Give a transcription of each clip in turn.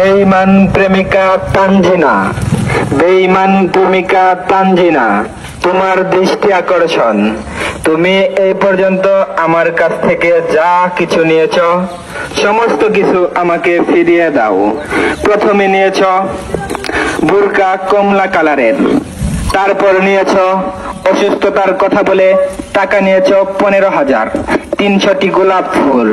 বেঈমান প্রেমিকা তানজিনা, বেঈমান প্রেমিকা তানজিনা, তোমার দৃষ্টি আকর্ষণ। তুমি এই পর্যন্ত আমার কাছ থেকে যা কিছু নিয়েছ, সমস্ত কিছু আমাকে ফিরিয়ে দাও। প্রথমে নিয়েছ বুরকা কমলা কালারের, তারপর নিয়েছ অসুস্থতার কথা বলে টাকা নিয়েছ পনেরো হাজার, তিনশোটি গোলাপ ফুল।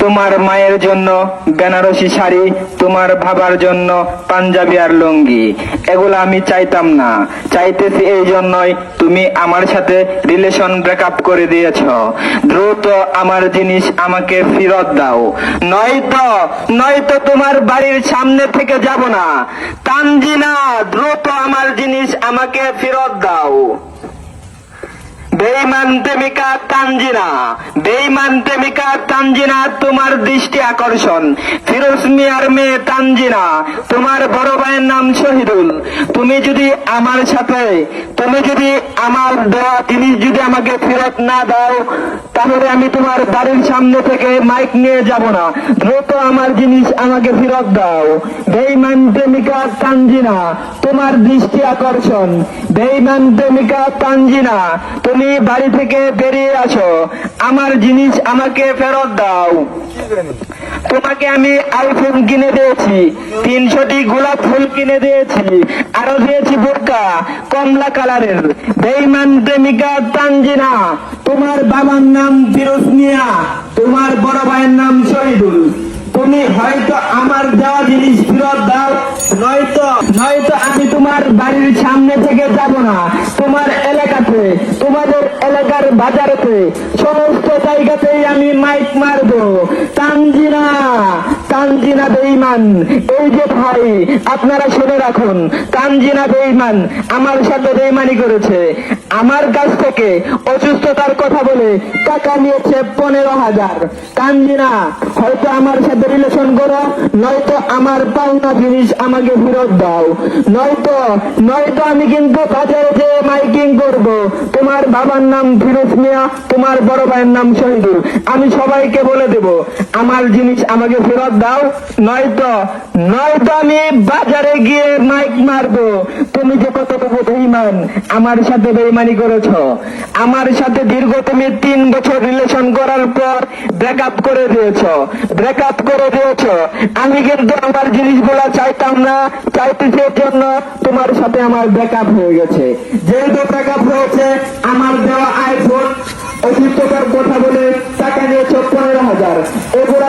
তোমার মায়ের জন্য বেনারসি শাড়ি, তোমার বাবার জন্য পাঞ্জাবি আর লুঙ্গি। এগুলো আমি চাইতাম না। চাইতেছি এই জন্যই তুমি আমার সাথে রিলেশন ব্রেকআপ করে দিয়েছ। দ্রুত আমার জিনিস আমাকে ফেরত দাও। নয়তো নয়তো তোমার বাড়ির সামনে থেকে যাব না। তানজিনা, দ্রুত আমার জিনিস আমাকে ফেরত দাও। বেইমান প্রেমিকা তানজিনা। বেইমান প্রেমিকা তানজিনা, তোমার দৃষ্টি আকর্ষণ। ফিরোজ মিয়ার মেয়ে তানজিনা, তোমার বড় ভাইয়ের নাম শহীদুল। তুমি যদি আমার সাথে, তুমি যদি আমার দেওয়া জিনিস যদি আমাকে ফেরত না দাও, তাহলে আমি তোমার বাড়ির সামনে থেকে মাইক নিয়ে যাব না। দ্রুত আমার জিনিস আমাকে ফেরত দাও। বেইমান প্রেমিকা তানজিনা, তোমার দৃষ্টি আকর্ষণ। বেইমান প্রেমিকা তানজিনা, তুমি বাড়ি থেকে বেরিয়ে আসো। আমার জিনিস আমাকে ফেরত দাও। তোমাকে আমি আইফোন কিনে দিয়েছি, তিনশোটি গোলাপ ফুল কিনে দিয়েছি, আরও দিয়েছি বোরকা, কমলা কালারের। বেইমান প্রেমিকা তানজিনা, তোমার বাবার নাম ফিরোজ মিয়া, তোমার বড় ভাইয়ের নাম শহীদুল। তুমি হয়তো আমার দেওয়া জিনিস ফেরত দাও, নয়তো নয়তো তোমার বাড়ির সামনে থেকে যাব না। তোমার এলাকাতে, তোমাদের এলাকার বাজারেতে, সমস্ত জায়গাতেই আমি মাইক মারবো। তানজিনা তানজিনা বেইমান এই যে ভাই, আপনারা শুনে রাখুন, তানজিনা বেইমান আমার সাথে বেইমানি করেছে। আমার কাছ থেকে অসুস্থতার কথা বলে টাকা নিয়েছে পনেরো হাজার। তানজিনা হয়তো আমার সাথে রিলেশন করো, নয়তো আমার পাওনা জিনিস আমাকে ফেরত দাও। নয়তো নয়তো আমি কিন্তু বাজারে মাইকিং করব। তোমার বাবার নাম ফিরোজ মিয়া, তোমার বড় ভাইয়ের নাম শহীদুল। আমি সবাইকে বলে দেব, আমার জিনিস আমাকে ফেরত দাও, নয়তো নয়তো আমি বাজারে গিয়ে মাইক মারবো। তুমি যে কত বেইমান আমার সাথে বেইমানি করেছ। আমার সাথে দীর্ঘ তুমি তিন বছর রিলেশন করার পর ব্রেকআপ করে দিয়েছ। ব্রেকআপ করে দিয়েছ। আমি কিন্তু আমার জিনিসগুলো চাইতাম না চাইতেছি জন্য তোমার সাথে আমার ব্রেকআপ হয়ে গেছে। যেহেতু ব্রেকআপ হয়েছে, আমার দেওয়া আইফোন অসুস্থতার কথা বলে টাকা নিয়েছ পনেরো হাজার। এবং